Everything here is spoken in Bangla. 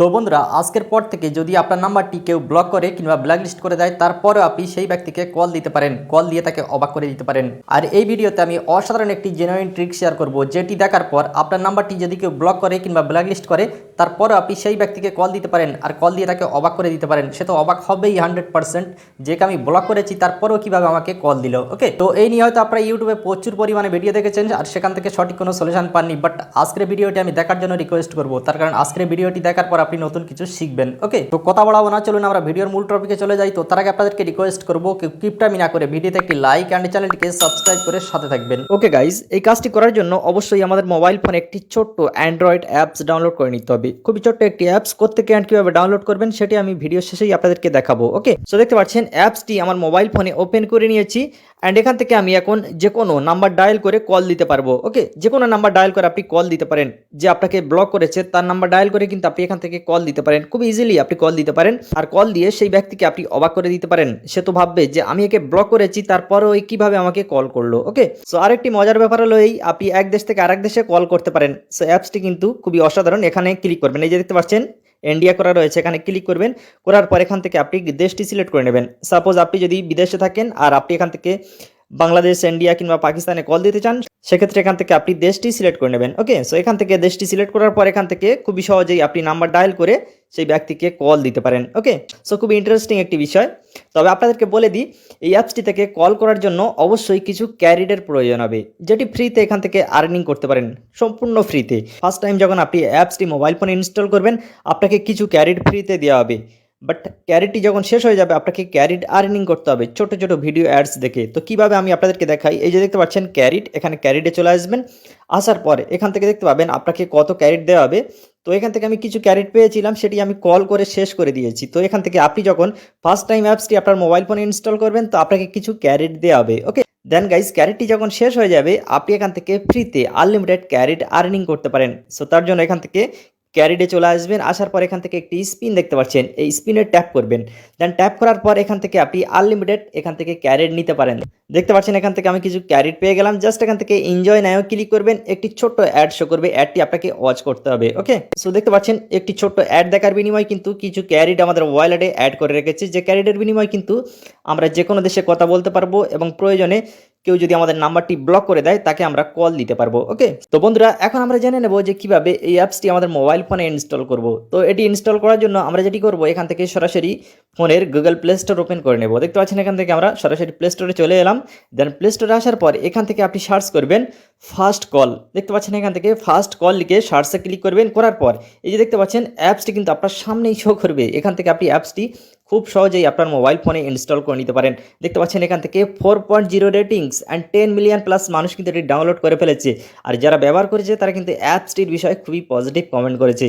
তো বন্ধুরা, আজকের পর থেকে যদি আপনার নাম্বারটি কেউ ব্লক করে কিংবা ব্ল্যাকলিস্ট করে দেয়, তারপরেও আপনি সেই ব্যক্তিকে কল দিতে পারেন। কল দিয়ে তাকে অবাক করে দিতে পারেন। আর এই ভিডিওতে আমি অসাধারণ একটি জেনুইন ট্রিক শেয়ার করব, যেটি দেখার পর আপনার নাম্বারটি যদি কেউ ব্লক করে কিংবা ব্ল্যাকলিস্ট করে তারপরেও আপনি সেই ব্যক্তিকে কল দিতে পারেন আর কল দিয়ে তাকে অবাক করে দিতে পারেন। সে তো অবাক হবেই হান্ড্রেড পার্সেন্ট যে আমি ব্লক করেছি, তারপরেও কীভাবে আমাকে কল দিল ওকে তো এই নিয়ে হয়তো আপনারা ইউটিউবে প্রচুর পরিমাণে ভিডিও দেখেছেন আর সেখান থেকে সঠিক কোনো সলিউশন পাননি। বাট আজকের ভিডিওটি আমি দেখার জন্য রিকোয়েস্ট করব। তার কারণ আজকের ভিডিওটি দেখার পর আপনি নতুন কিছু শিখবেন ওকে তো কথা বলাবো না, চলুন আমরা ভিডিওর মূল টপিকে চলে যাই। তো তার আগে আপনাদেরকে রিকোয়েস্ট করব কিপটা না করে ভিডিওতে একটি লাইক অ্যান্ড চ্যানেলটিকে সাবস্ক্রাইব করে সাথে থাকবেন। ওকে গাইজ এই কাজটি করার জন্য অবশ্যই আমাদের মোবাইল ফোনে একটি ছোট্ট অ্যান্ড্রয়েড অ্যাপস ডাউনলোড করে নিতে হবে। খুবই ছোট্ট একটি অ্যাপস কোথেকে অ্যান্ড কীভাবে ডাউনলোড করবেন সেটি আমি ভিডিও শেষেই আপনাদেরকে দেখাবো ওকে সো দেখতে পাচ্ছেন অ্যাপসটি আমার মোবাইল ফোনে ওপেন করে নিয়েছি। অ্যান্ড এখান থেকে আমি এখন যে কোনো নাম্বার ডায়াল করে কল দিতে পারব ওকে যে কোনো নাম্বার ডায়াল করে আপনি কল দিতে পারেন। যে আপনাকে ব্লক করেছে, তার নাম্বার ডায়াল করে কিন্তু আপনি এখান থেকে কল দিতে পারেন। খুব ইজিলি আপনি কল দিতে পারেন। আর কল দিয়ে সেই ব্যক্তিকে আপনি অবাক করে দিতে পারেন। সে তো ভাববে যে, আমি একে ব্লক করেছি, তারপরও এই কীভাবে আমাকে কল করল? ওকে সো আরেকটি মজার ব্যাপার হলো এই, আপনি এক দেশ থেকে আরেক দেশে কল করতে পারেন। সো অ্যাপসটি কিন্তু খুবই অসাধারণ। এখানে ক্লিক করবেন। এই যে দেখতে পাচ্ছেন ইন্ডিয়া করা রয়েছে, এখানে ক্লিক করবেন। করার পর এখান থেকে আপনি দেশটি সিলেক্ট করে নেবেন। সাপোজ আপনি যদি বিদেশে থাকেন আর আপনি এখান থেকে বাংলাদেশ, ইন্ডিয়া কিংবা পাকিস্তানে কল দিতে চান, সেক্ষেত্রে এখান থেকে আপনি দেশটি সিলেক্ট করে নেবেন। ওকে সো এখান থেকে দেশটি সিলেক্ট করার পর এখান থেকে খুবই সহজেই আপনি নাম্বার ডায়াল করে সেই ব্যক্তিকে কল দিতে পারেন। ওকে সো খুবই ইন্টারেস্টিং একটি বিষয়। তবে আপনাদেরকে বলে দিই, এই অ্যাপসটি থেকে কল করার জন্য অবশ্যই কিছু ক্যারিডের প্রয়োজন হবে, যেটি ফ্রিতে এখান থেকে আর্নিং করতে পারেন, সম্পূর্ণ ফ্রিতে ফার্স্ট টাইম যখন আপনি অ্যাপসটি মোবাইল ফোনে ইনস্টল করবেন, আপনাকে কিছু ক্যারিড ফ্রিতে দেওয়া হবে। বাট ক্যারিটি যখন শেষ হয়ে যাবে, আপনাকে ক্যারিড আর্নিং করতে হবে। ছোট ছোট ভিডিও অ্যাডস দেখে। তো কীভাবে আমি আপনাদেরকে দেখাই? এই যে দেখতে পাচ্ছেন ক্যারিট এখানে ক্যারিডে চলে আসবেন। আসার পরে এখান থেকে দেখতে পাবেন আপনাকে কত ক্যারিট দেওয়া হবে। তো এখান থেকে আমি কিছু ক্যারিট পেয়েছিলাম, সেটি আমি কল করে শেষ করে দিয়েছি। তো এখান থেকে আপনি যখন ফার্স্ট টাইম অ্যাপসটি আপনার মোবাইল ফোনে ইনস্টল করবেন, তো আপনাকে কিছু ক্যারিট দেওয়া হবে। ওকে দেন গাইজ ক্যারিটটি যখন শেষ হয়ে যাবে, আপনি এখান থেকে ফ্রিতে আনলিমিটেড ক্যারিট আর্নিং করতে পারেন। সো তার জন্য এখান থেকে ক্যারিডে চলে আসবেন। আসার পর এখান থেকে একটি স্পিন দেখতে পাচ্ছেন। এই স্পিনে ট্যাপ করবেন। দেন ট্যাপ করার পর এখান থেকে আপনি আনলিমিটেড এখান থেকে ক্যারিড নিতে পারেন। দেখতে পাচ্ছেন এখান থেকে আমি কিছু ক্যারিড পেয়ে গেলাম। জাস্ট এখান থেকে এনজয় নাও ক্লিক করবেন। একটি ছোট্ট অ্যাড শো করবে। অ্যাডটি আপনাকে ওয়াচ করতে হবে ওকে সো দেখতে পাচ্ছেন, একটি ছোট্ট অ্যাড দেখার বিনিময়ে কিন্তু কিছু ক্যারিড আমাদের ওয়ালেটে অ্যাড করে রেখেছে। যে ক্যারিডের বিনিময়ে কিন্তু আমরা যে কোনো দেশে কথা বলতে পারব এবং প্রয়োজনে কেউ যদি আমাদের নাম্বারটি ব্লক করে দেয়, তাকে আমরা কল দিতে পারব ওকে তো বন্ধুরা, এখন আমরা জেনে নেব যে কীভাবে এই অ্যাপসটি আমাদের মোবাইল ফোনে ইনস্টল করব। তো এটি ইনস্টল করার জন্য আমরা যেটি করব, এখান থেকে সরাসরি ফোনের গুগল প্লে স্টোর ওপেন করে নেব। দেখতে পাচ্ছেন এখান থেকে আমরা সরাসরি প্লে স্টোরে চলে এলাম। দেন প্লে স্টোরে আসার পর এখান থেকে আপনি সার্চ করবেন ফার্স্ট কল। দেখতে পাচ্ছেন এখান থেকে ফার্স্ট কল লিখে সার্চে ক্লিক করবেন, করার পর এই যে দেখতে পাচ্ছেন, অ্যাপসটি কিন্তু আপনার সামনেই শো করবে। এখান থেকে আপনি অ্যাপসটি খুব সহজেই আপনার মোবাইল ফোনে ইনস্টল করে নিতে পারেন। দেখতে পাচ্ছেন এখান থেকে four point zero ratings and ten million plus মানুষ কিন্তু এটি ডাউনলোড করে ফেলেছে। আর যারা ব্যবহার করেছে, তারা কিন্তু অ্যাপসটির বিষয়ে খুবই পজিটিভ কমেন্ট করেছে।